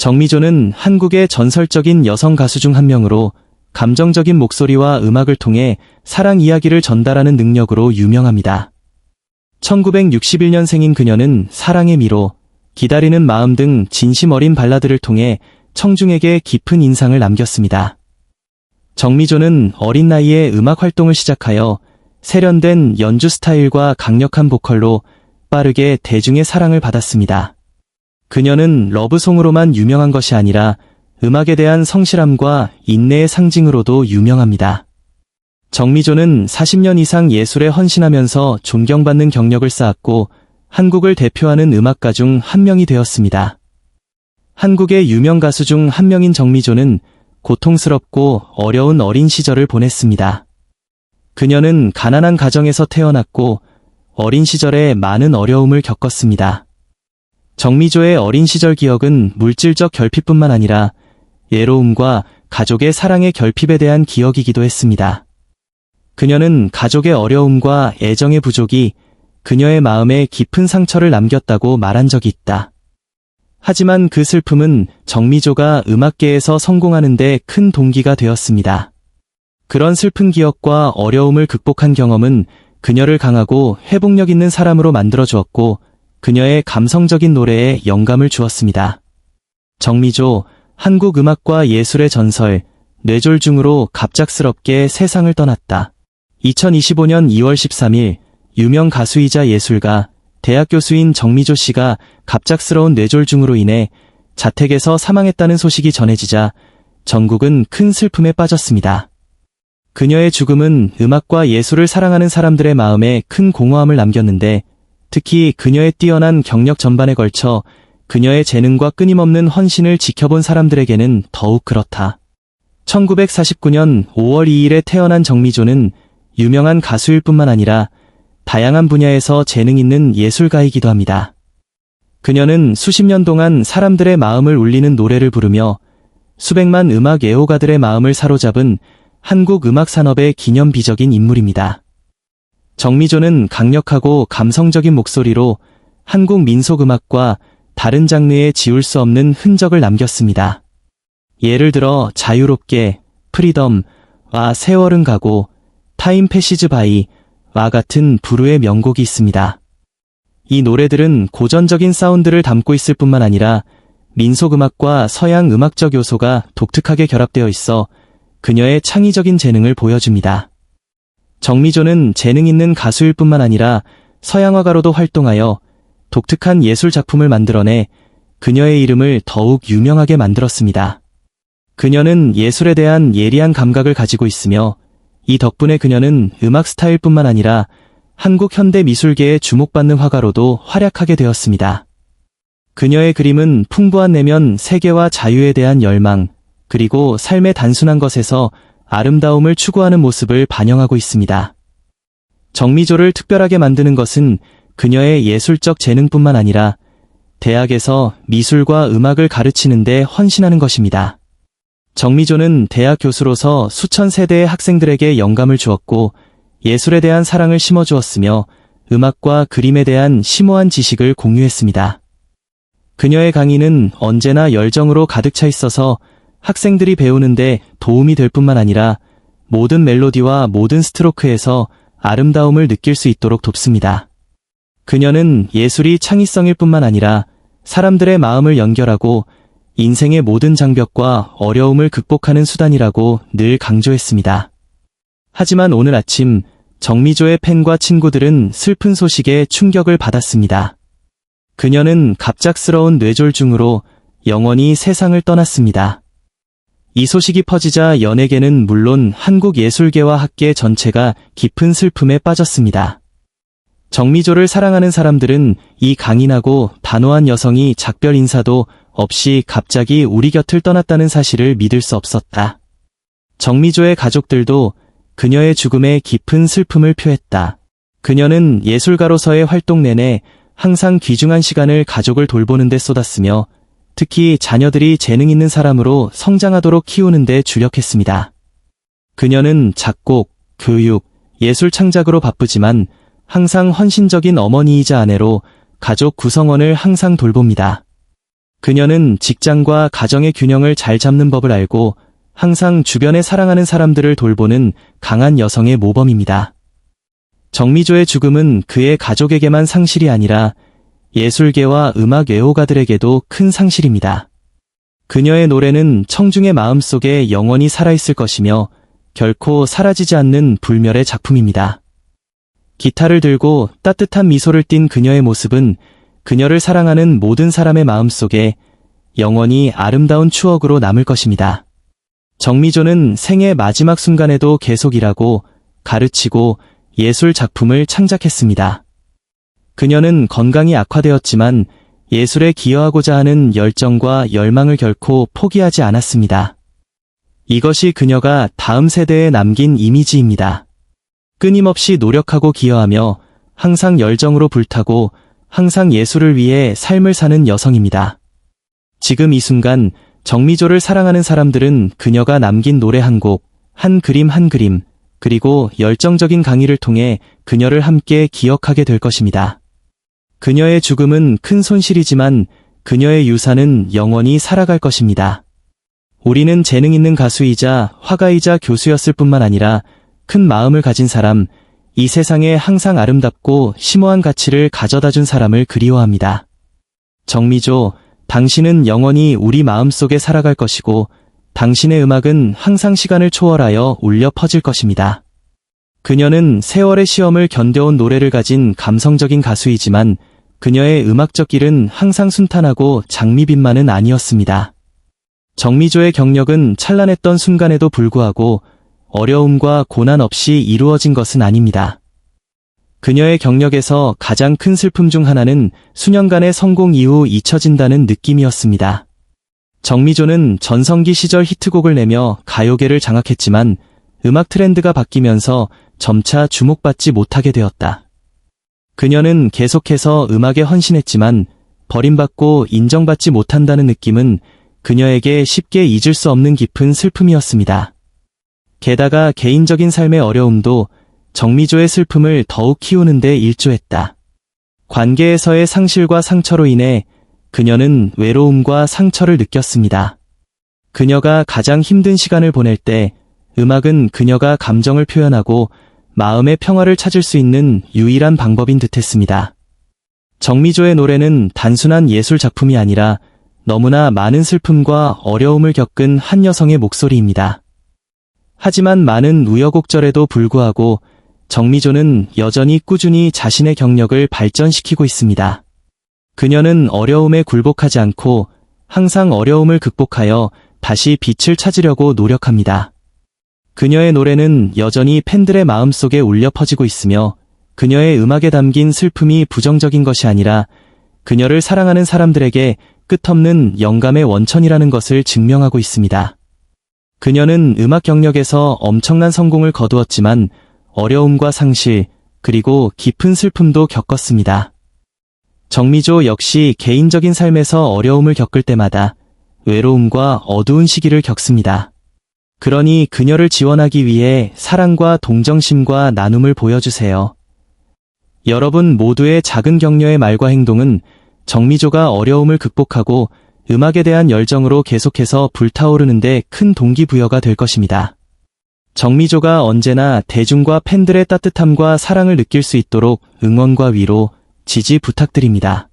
정미조는 한국의 전설적인 여성 가수 중 한 명으로 감정적인 목소리와 음악을 통해 사랑 이야기를 전달하는 능력으로 유명합니다. 1961년생인 그녀는 사랑의 미로, 기다리는 마음 등 진심 어린 발라드를 통해 청중에게 깊은 인상을 남겼습니다. 정미조는 어린 나이에 음악 활동을 시작하여 세련된 연주 스타일과 강력한 보컬로 빠르게 대중의 사랑을 받았습니다. 그녀는 러브송으로만 유명한 것이 아니라 음악에 대한 성실함과 인내의 상징으로도 유명합니다. 정미조는 40년 이상 예술에 헌신하면서 존경받는 경력을 쌓았고 한국을 대표하는 음악가 중 한 명이 되었습니다. 한국의 유명 가수 중 한 명인 정미조는 고통스럽고 어려운 어린 시절을 보냈습니다. 그녀는 가난한 가정에서 태어났고 어린 시절에 많은 어려움을 겪었습니다. 정미조의 어린 시절 기억은 물질적 결핍뿐만 아니라 예로움과 가족의 사랑의 결핍에 대한 기억이기도 했습니다. 그녀는 가족의 어려움과 애정의 부족이 그녀의 마음에 깊은 상처를 남겼다고 말한 적이 있다. 하지만 그 슬픔은 정미조가 음악계에서 성공하는데 큰 동기가 되었습니다. 그런 슬픈 기억과 어려움을 극복한 경험은 그녀를 강하고 회복력 있는 사람으로 만들어 주었고 그녀의 감성적인 노래에 영감을 주었습니다. 정미조, 한국 음악과 예술의 전설, 뇌졸중으로 갑작스럽게 세상을 떠났다. 2025년 2월 13일 유명 가수이자 예술가, 대학 교수인 정미조 씨가 갑작스러운 뇌졸중으로 인해 자택에서 사망했다는 소식이 전해지자 전국은 큰 슬픔에 빠졌습니다. 그녀의 죽음은 음악과 예술을 사랑하는 사람들의 마음에 큰 공허함을 남겼는데 특히 그녀의 뛰어난 경력 전반에 걸쳐 그녀의 재능과 끊임없는 헌신을 지켜본 사람들에게는 더욱 그렇다. 1949년 5월 2일에 태어난 정미조는 유명한 가수일 뿐만 아니라 다양한 분야에서 재능 있는 예술가이기도 합니다. 그녀는 수십 년 동안 사람들의 마음을 울리는 노래를 부르며 수백만 음악 애호가들의 마음을 사로잡은 한국 음악 산업의 기념비적인 인물입니다. 정미조는 강력하고 감성적인 목소리로 한국 민속음악과 다른 장르에 지울 수 없는 흔적을 남겼습니다. 예를 들어 자유롭게, 프리덤 와 세월은 가고, 타임 패시즈 바이 와 같은 부르의 명곡이 있습니다. 이 노래들은 고전적인 사운드를 담고 있을 뿐만 아니라 민속음악과 서양 음악적 요소가 독특하게 결합되어 있어 그녀의 창의적인 재능을 보여줍니다. 정미조는 재능 있는 가수일 뿐만 아니라 서양화가로도 활동하여 독특한 예술 작품을 만들어내 그녀의 이름을 더욱 유명하게 만들었습니다. 그녀는 예술에 대한 예리한 감각을 가지고 있으며 이 덕분에 그녀는 음악 스타일뿐만 아니라 한국 현대 미술계에 주목받는 화가로도 활약하게 되었습니다. 그녀의 그림은 풍부한 내면 세계와 자유에 대한 열망, 그리고 삶의 단순한 것에서 아름다움을 추구하는 모습을 반영하고 있습니다. 정미조를 특별하게 만드는 것은 그녀의 예술적 재능뿐만 아니라 대학에서 미술과 음악을 가르치는데 헌신하는 것입니다. 정미조는 대학 교수로서 수천 세대의 학생들에게 영감을 주었고 예술에 대한 사랑을 심어주었으며 음악과 그림에 대한 심오한 지식을 공유했습니다. 그녀의 강의는 언제나 열정으로 가득 차 있어서 학생들이 배우는데 도움이 될 뿐만 아니라 모든 멜로디와 모든 스트로크에서 아름다움을 느낄 수 있도록 돕습니다. 그녀는 예술이 창의성일 뿐만 아니라 사람들의 마음을 연결하고 인생의 모든 장벽과 어려움을 극복하는 수단이라고 늘 강조했습니다. 하지만 오늘 아침 정미조의 팬과 친구들은 슬픈 소식에 충격을 받았습니다. 그녀는 갑작스러운 뇌졸중으로 영원히 세상을 떠났습니다. 이 소식이 퍼지자 연예계는 물론 한국 예술계와 학계 전체가 깊은 슬픔에 빠졌습니다. 정미조를 사랑하는 사람들은 이 강인하고 단호한 여성이 작별 인사도 없이 갑자기 우리 곁을 떠났다는 사실을 믿을 수 없었다. 정미조의 가족들도 그녀의 죽음에 깊은 슬픔을 표했다. 그녀는 예술가로서의 활동 내내 항상 귀중한 시간을 가족을 돌보는 데 쏟았으며 특히 자녀들이 재능 있는 사람으로 성장하도록 키우는 데 주력했습니다. 그녀는 작곡, 교육, 예술 창작으로 바쁘지만 항상 헌신적인 어머니이자 아내로 가족 구성원을 항상 돌봅니다. 그녀는 직장과 가정의 균형을 잘 잡는 법을 알고 항상 주변에 사랑하는 사람들을 돌보는 강한 여성의 모범입니다. 정미조의 죽음은 그의 가족에게만 상실이 아니라 예술계와 음악 애호가들에게도 큰 상실입니다. 그녀의 노래는 청중의 마음속에 영원히 살아있을 것이며 결코 사라지지 않는 불멸의 작품입니다. 기타를 들고 따뜻한 미소를 띤 그녀의 모습은 그녀를 사랑하는 모든 사람의 마음속에 영원히 아름다운 추억으로 남을 것입니다. 정미조는 생의 마지막 순간에도 계속 일하고 가르치고 예술 작품을 창작했습니다. 그녀는 건강이 악화되었지만 예술에 기여하고자 하는 열정과 열망을 결코 포기하지 않았습니다. 이것이 그녀가 다음 세대에 남긴 이미지입니다. 끊임없이 노력하고 기여하며 항상 열정으로 불타고 항상 예술을 위해 삶을 사는 여성입니다. 지금 이 순간 정미조를 사랑하는 사람들은 그녀가 남긴 노래 한 곡, 한 그림 한 그림, 그리고 열정적인 강의를 통해 그녀를 함께 기억하게 될 것입니다. 그녀의 죽음은 큰 손실이지만 그녀의 유산은 영원히 살아갈 것입니다. 우리는 재능 있는 가수이자 화가이자 교수였을 뿐만 아니라 큰 마음을 가진 사람, 이 세상에 항상 아름답고 심오한 가치를 가져다 준 사람을 그리워합니다. 정미조, 당신은 영원히 우리 마음속에 살아갈 것이고, 당신의 음악은 항상 시간을 초월하여 울려 퍼질 것입니다. 그녀는 세월의 시험을 견뎌온 노래를 가진 감성적인 가수이지만, 그녀의 음악적 길은 항상 순탄하고 장미빛만은 아니었습니다. 정미조의 경력은 찬란했던 순간에도 불구하고 어려움과 고난 없이 이루어진 것은 아닙니다. 그녀의 경력에서 가장 큰 슬픔 중 하나는 수년간의 성공 이후 잊혀진다는 느낌이었습니다. 정미조는 전성기 시절 히트곡을 내며 가요계를 장악했지만 음악 트렌드가 바뀌면서 점차 주목받지 못하게 되었다. 그녀는 계속해서 음악에 헌신했지만 버림받고 인정받지 못한다는 느낌은 그녀에게 쉽게 잊을 수 없는 깊은 슬픔이었습니다. 게다가 개인적인 삶의 어려움도 정미조의 슬픔을 더욱 키우는 데 일조했다. 관계에서의 상실과 상처로 인해 그녀는 외로움과 상처를 느꼈습니다. 그녀가 가장 힘든 시간을 보낼 때 음악은 그녀가 감정을 표현하고 마음의 평화를 찾을 수 있는 유일한 방법인 듯 했습니다. 정미조의 노래는 단순한 예술 작품이 아니라 너무나 많은 슬픔과 어려움을 겪은 한 여성의 목소리입니다. 하지만 많은 우여곡절에도 불구하고 정미조는 여전히 꾸준히 자신의 경력을 발전시키고 있습니다. 그녀는 어려움에 굴복하지 않고 항상 어려움을 극복하여 다시 빛을 찾으려고 노력합니다. 그녀의 노래는 여전히 팬들의 마음속에 울려 퍼지고 있으며 그녀의 음악에 담긴 슬픔이 부정적인 것이 아니라 그녀를 사랑하는 사람들에게 끝없는 영감의 원천이라는 것을 증명하고 있습니다. 그녀는 음악 경력에서 엄청난 성공을 거두었지만 어려움과 상실, 그리고 깊은 슬픔도 겪었습니다. 정미조 역시 개인적인 삶에서 어려움을 겪을 때마다 외로움과 어두운 시기를 겪습니다. 그러니 그녀를 지원하기 위해 사랑과 동정심과 나눔을 보여주세요. 여러분 모두의 작은 격려의 말과 행동은 정미조가 어려움을 극복하고 음악에 대한 열정으로 계속해서 불타오르는데 큰 동기부여가 될 것입니다. 정미조가 언제나 대중과 팬들의 따뜻함과 사랑을 느낄 수 있도록 응원과 위로, 지지 부탁드립니다.